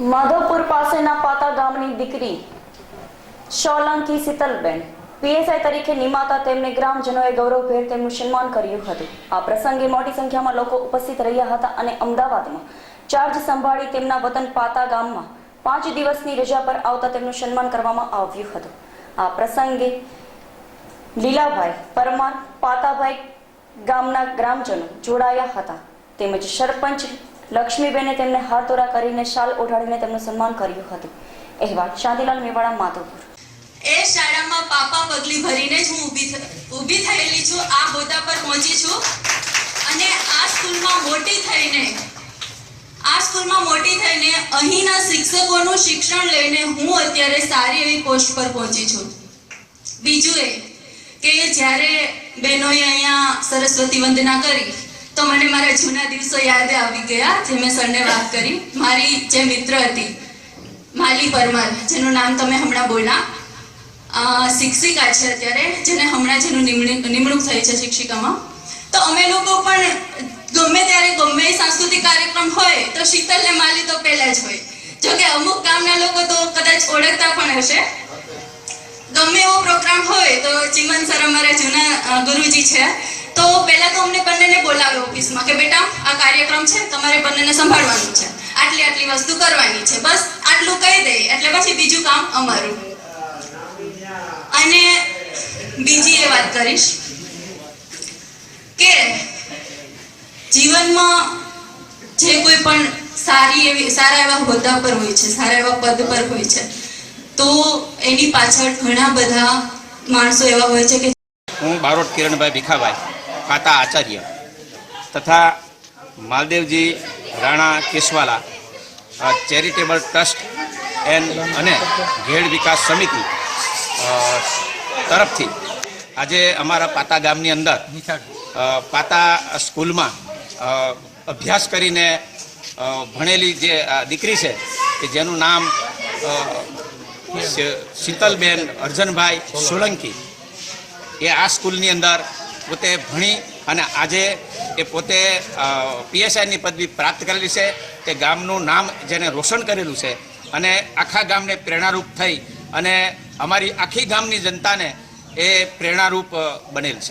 માધવપુર પાસેના પાતા ગામની દીકરી સોલંકી શીતલબેન, પીએસઆઈ તરીકે નિમાતા તેમને ગ્રામજનોએ ગૌરવભેર તેમનું સન્માન કર્યું હતું. આ પ્રસંગે મોટી સંખ્યામાં લોકો ઉપસ્થિત રહ્યા હતા અને અમદાવાદમાં ચાર્જ સંભાળી તેમના વતન પાતા ગામમાં પાંચ દિવસની રજા પર આવતા તેમનું સન્માન કરવામાં આવ્યું હતું. આ પ્રસંગે લીલાભાઈ પરમાર, પાતાભાઈ ગામના ગ્રામજનો જોડાયા હતા. તેમજ સરપંચ લક્ષ્મીબેને તેમને હાથોરા કરીને શાલ ઓઢાડીને તેમનું સન્માન કર્યું હતું. અહેવાલ શાંતિલાલ મેવાડા માધવપુર. એ શાળામાં પાપા પગલી ભરીને જ હું ઊભી ઊભી થયેલી છું. આ હોદ્દા પર પહોંચી છું. અને આ સ્કૂલમાં મોટી થઈને, આ સ્કૂલમાં મોટી થઈને અહીંના શિક્ષકોનું શિક્ષણ લઈને હું અત્યારે સારી એવી પોસ્ટ પર પહોંચી છું. બીજું એ કે જ્યારે બહેનોએ અહીંયા સરસ્વતી વંદના કરી તો મને મારા જૂના દિવસો યાદ આવી ગયા, જે મેં સરને વાત કરી. મારી જે મિત્ર હતી, માલી પરમાર, જેનું નામ તમે હમણાં બોલા શિક્ષિકા છે અત્યારે, જેને હમણાં જેનું નિમણૂક થઈ છે શિક્ષિકામાં. તો અમે લોકો પણ ગમે ત્યારે ગમે સાંસ્કૃતિક કાર્યક્રમ હોય, તો શીતલ ને માલી તો પહેલા જ હોય. જોકે અમુક ગામના લોકો તો કદાચ ઓળખતા પણ હશે. ગમે એવો પ્રોગ્રામ હોય તો ચિમન સર અમારા જૂના ગુરુજી છે. તો પહેલા તો અમને બંનેને બોલાવે ઓફિસમાં કે બેટા, આ કાર્યક્રમ છે, તમારે બંનેને સંભાળવાનું છે. આટલી આટલી વસ્તુ કરવાની છે. બસ, આટલું કહી દે એટલે પછી બીજું કામ અમારું. અને બીજી એ વાત કરીશ કે જીવનમાં જે કોઈ પણ સારી એવી, સારા એવા હોદ્દા પર હોય છે, સારા એવા પદ પર હોય છે, તો એની પાછળ ઘણા બધા માણસો એવા હોય છે કે હું બારોટ કિરણભાઈ ભીખાભાઈ ખાતા આચાર્ય. તથા માલદેવજી રાણા કેશવાલા ચેરિટેબલ ટ્રસ્ટ એન અને ઘેડ વિકાસ સમિતિ તરફથી આજે અમારા પાતા ગામની અંદર પાતા સ્કૂલમાં અભ્યાસ કરીને ભણેલી જે દીકરી છે, કે જેનું નામ શીતલબેન અર્જનભાઈ સોલંકી, એ આ સ્કૂલની અંદર પોતે ભણી અને આજે એ પોતે પીએસઆઈની પદવી પ્રાપ્ત કરેલી છે. તે ગામનું નામ જેને રોશન કરેલું છે. અને આખા ગામને પ્રેરણારૂપ થઈ અને અમારી આખી ગામની જનતાને એ પ્રેરણારૂપ બનેલ છે.